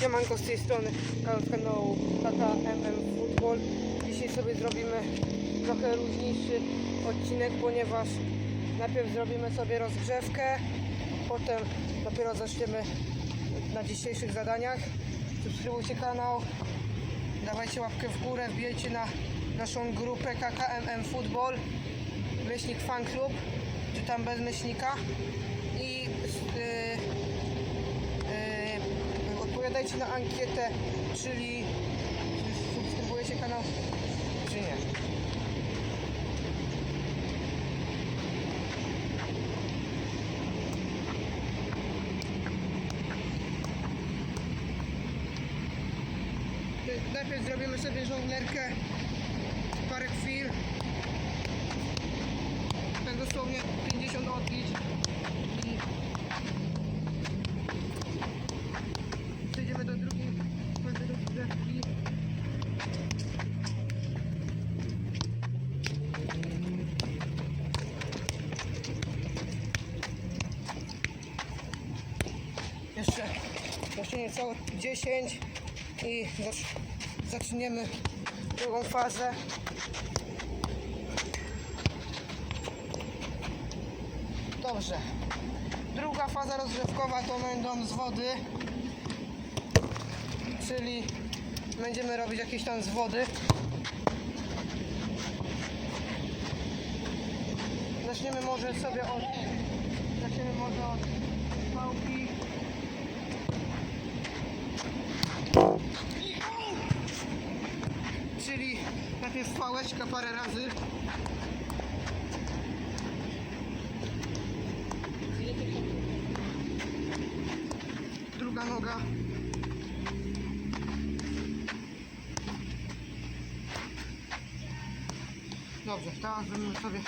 Siemanko z tej strony kan- kanału KKMM Football. Dzisiaj sobie zrobimy trochę luźniejszy odcinek, ponieważ najpierw zrobimy sobie rozgrzewkę, potem dopiero zaczniemy na dzisiejszych zadaniach. Subskrybujcie kanał, dawajcie łapkę w górę, wbijajcie na naszą grupę KKMM Football, myślnik fan club, czy tam bez myślnika i Yy, odpowiadajcie na ankietę, czyli czy subskrybujecie kanał, czy nie. Najpierw zrobimy sobie żonglerkę, parę chwil, tak dosłownie 50 odbić jeszcze niecałe 10 i zacz- zaczniemy drugą fazę. Dobrze. Druga faza rozgrzewkowa to będą z wody czyli będziemy robić jakieś tam z wody. Zaczniemy może sobie od zaczniemy może od pałki. Czyli najpierw pałeczka parę razy. Druga noga. Dobrze, teraz zrobimy sobie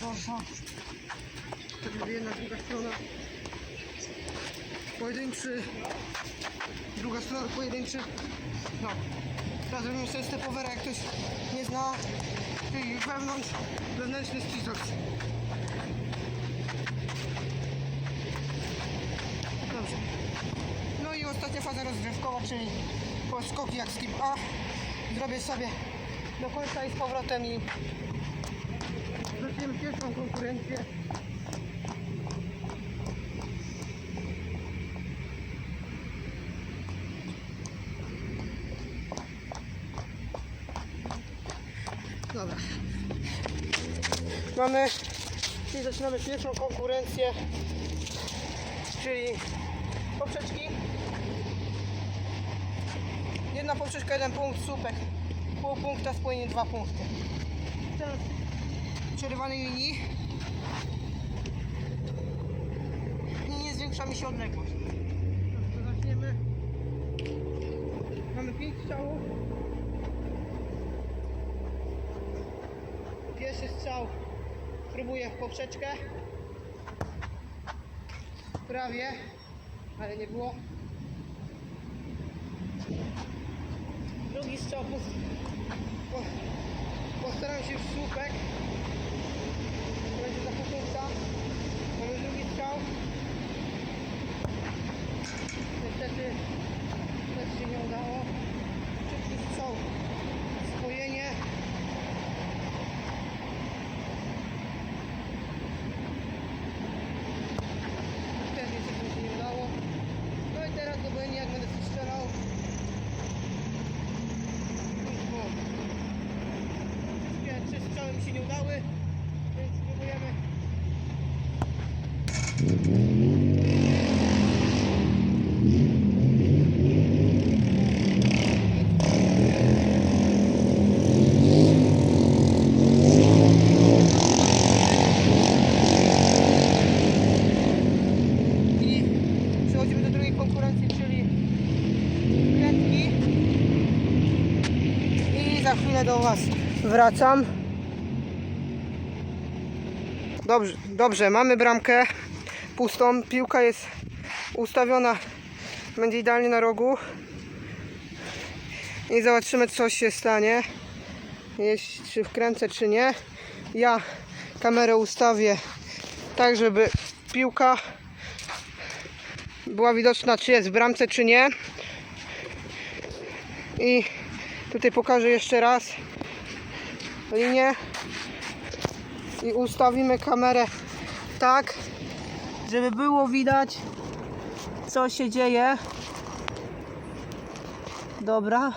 dorsza. To będzie jedna, druga strona. Pojedynczy. Druga strona pojedynczy. No. Teraz zrobimy sobie stepovera, jak ktoś nie zna. Czyli wewnątrz, wewnętrzny ścisk. Dobrze. No i ostatnia faza rozgrzewkowa, czyli skoki jak skip A. Zrobię sobie do końca i z powrotem i zaczniemy pierwszą konkurencję. Dobra. Mamy zaczynamy pierwszą konkurencję, czyli poprzeczki. Jedna poprzeczka, jeden punkt, słupek. Pół punkta, spłynie dwa punkty. Teraz przerywanej linii i nie zwiększa mi się odległość. To zaczniemy. Mamy pięć strzałów. Pierwszy strzał próbuję w poprzeczkę. Prawie, ale nie było. Drugi po, postaram się w słupek. To będzie za pół punkta. Mamy drugi strzał. Niestety też się nie udało. Trzeci strzał. Spojenie. Też niestety mi się nie udało. No i teraz obojętnie jak będę strzelał. Nie, trzy udały, więc spróbujemy. I do drugiej konkurencji, czyli krętki. I za chwilę do Was wracam. Dobrze, dobrze, mamy bramkę pustą. Piłka jest ustawiona, będzie idealnie na rogu. I zobaczymy, co się stanie. Jeśli, czy wkręcę, czy nie. Ja kamerę ustawię tak, żeby piłka była widoczna, czy jest w bramce, czy nie. I tutaj pokażę jeszcze raz linię i ustawimy kamerę tak, żeby było widać, co się dzieje. Dobra.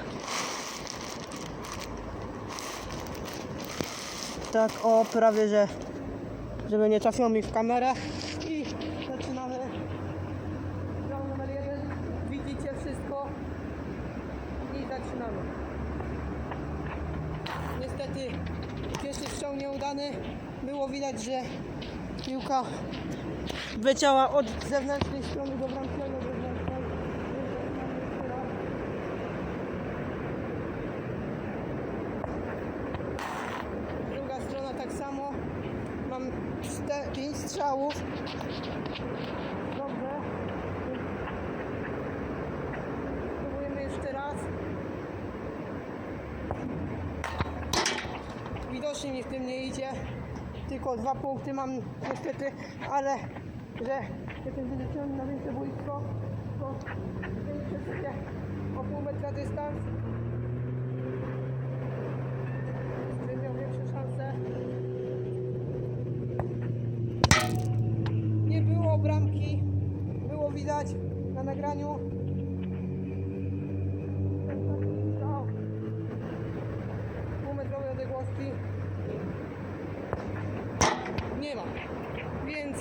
Tak, o, prawie że, żeby nie trafiło mi w kamerę. I zaczynamy. Widzicie wszystko. I zaczynamy. Niestety pierwszy strzał nieudany. Było widać, że piłka wleciała od zewnętrznej strony do bramkiego. Druga strona tak samo. Mam 5 strzałów. Dobrze. Spróbujemy jeszcze raz. Mi w tym nie idzie. Tylko dwa punkty mam niestety, ale że jestem wyliczony na większe boisko, to sobie o pół metra dystans. Żebym miał większe szanse. Nie było bramki, było widać na nagraniu. Nie ma. Więc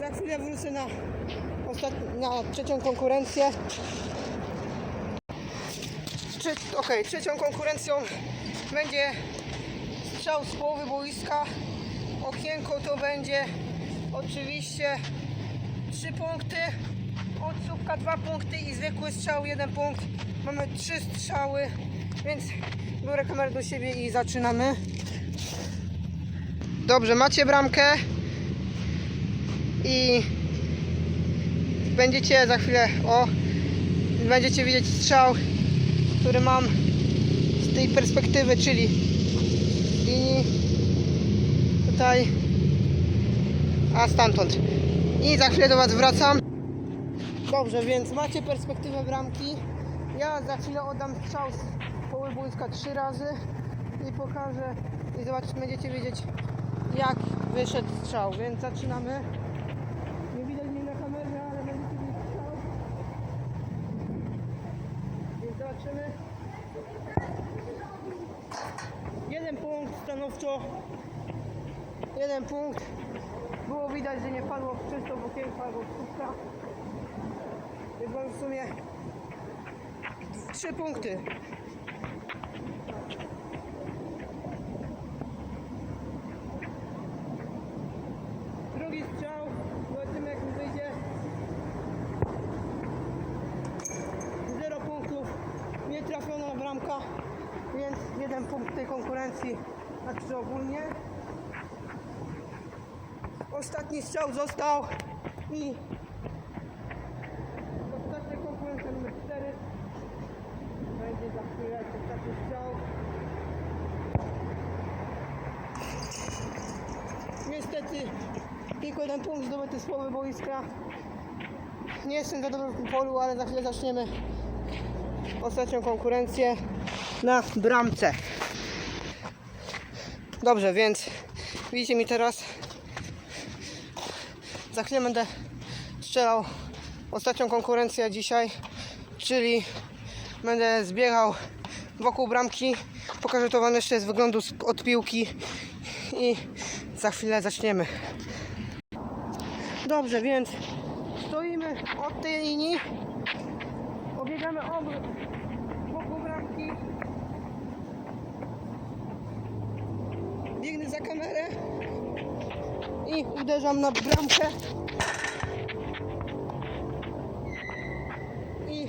za chwilę wrócę na, na trzecią konkurencję. Trze- Okej, trzecią konkurencją będzie strzał z połowy boiska. Okienko to będzie oczywiście 3 punkty, odsłówka 2 punkty i zwykły strzał 1 punkt. Mamy 3 strzały, więc biorę kamerę do siebie i zaczynamy. Dobrze, macie bramkę i będziecie za chwilę, o, będziecie widzieć strzał, który mam z tej perspektywy, czyli linii tutaj, a stamtąd. I za chwilę do Was wracam. Dobrze, więc macie perspektywę bramki. Ja za chwilę oddam strzał z połowy boiska trzy razy i pokażę i zobaczycie, będziecie wiedzieć jak wyszedł strzał, więc zaczynamy. Nie widać mnie na kamerze, ale będziecie widzieć strzał. Więc zobaczymy. Jeden punkt stanowczo. Jeden punkt. Było widać, że nie padło w czysto w okienko albo w kubka. Więc mam w sumie trzy punkty. Drugi strzał. Zobaczymy jak mi wyjdzie. Zero punktów. Nie trafiona bramka. Więc jeden punkt tej konkurencji. Znaczy ogólnie. Ostatni strzał został i ostatnia konkurencja numer 4 będzie za chwilę ostatni strzał. Niestety tylko jeden punkt zdobyty z połowy boiska. Nie jestem za dobry w tym polu, ale za chwilę zaczniemy ostatnią konkurencję na bramce. Dobrze, więc widzicie mi teraz za chwilę będę strzelał ostatnią konkurencję dzisiaj, czyli będę zbiegał wokół bramki. Pokażę to Wam jeszcze z wyglądu od piłki i za chwilę zaczniemy. Dobrze, więc stoimy od tej linii, obiegamy obrót wokół bramki. Biegnę za kamerę i uderzam na bramkę. I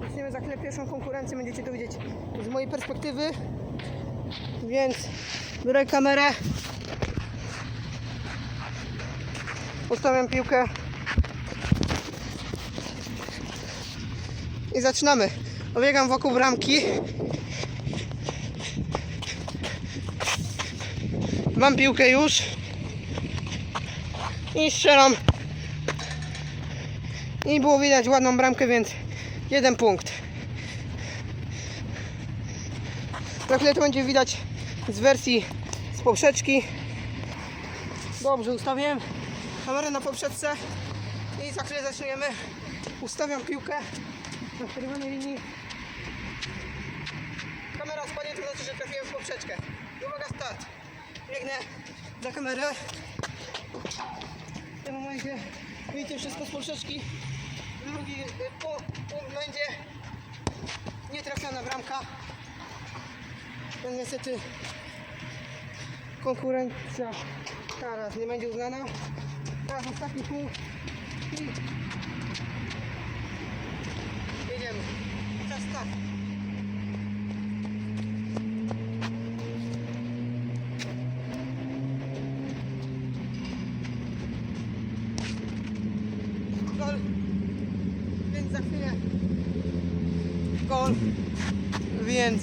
zaczniemy za chwilę pierwszą konkurencję, będziecie to widzieć z mojej perspektywy. Więc biorę kamerę. Ustawiam piłkę. I zaczynamy. Obiegam wokół bramki. Mam piłkę już. I strzelam I było widać ładną bramkę, więc jeden punkt. Za chwilę to będzie widać z wersji z poprzeczki. Dobrze, ustawiłem kamerę na poprzeczce i za chwilę zaczniemy. Ustawiam piłkę na przerywanej linii. Kamera spadnie, to znaczy, że trafiłem w poprzeczkę. Uwaga, start. Biegnę za kamerę. W tym momencie widzicie wszystko z poprzeczki. Drugi y, pu- punkt będzie nietrafiona bramka. No niestety konkurencja teraz nie będzie uznana. Teraz ostatni punkt i jedziemy. Czas start. Więc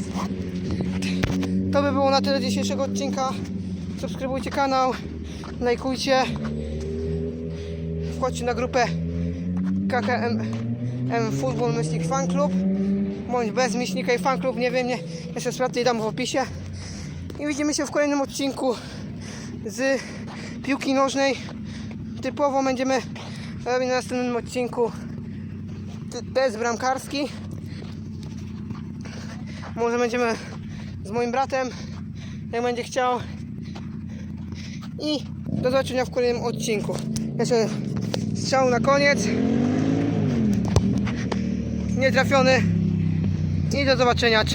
to by było na tyle dzisiejszego odcinka. Subskrybujcie kanał, lajkujcie. Wchodźcie na grupę KKM Football Myślnik Fan Club bądź bez myślnika i fan club, nie wiem, nie, jeszcze sprawdzę i dam w opisie. I widzimy się w kolejnym odcinku z piłki nożnej. Typowo będziemy robić na następnym odcinku test bramkarski. Może będziemy z moim bratem, jak będzie chciał. I do zobaczenia w kolejnym odcinku. Jeszcze strzał na koniec. Nietrafiony. I do zobaczenia.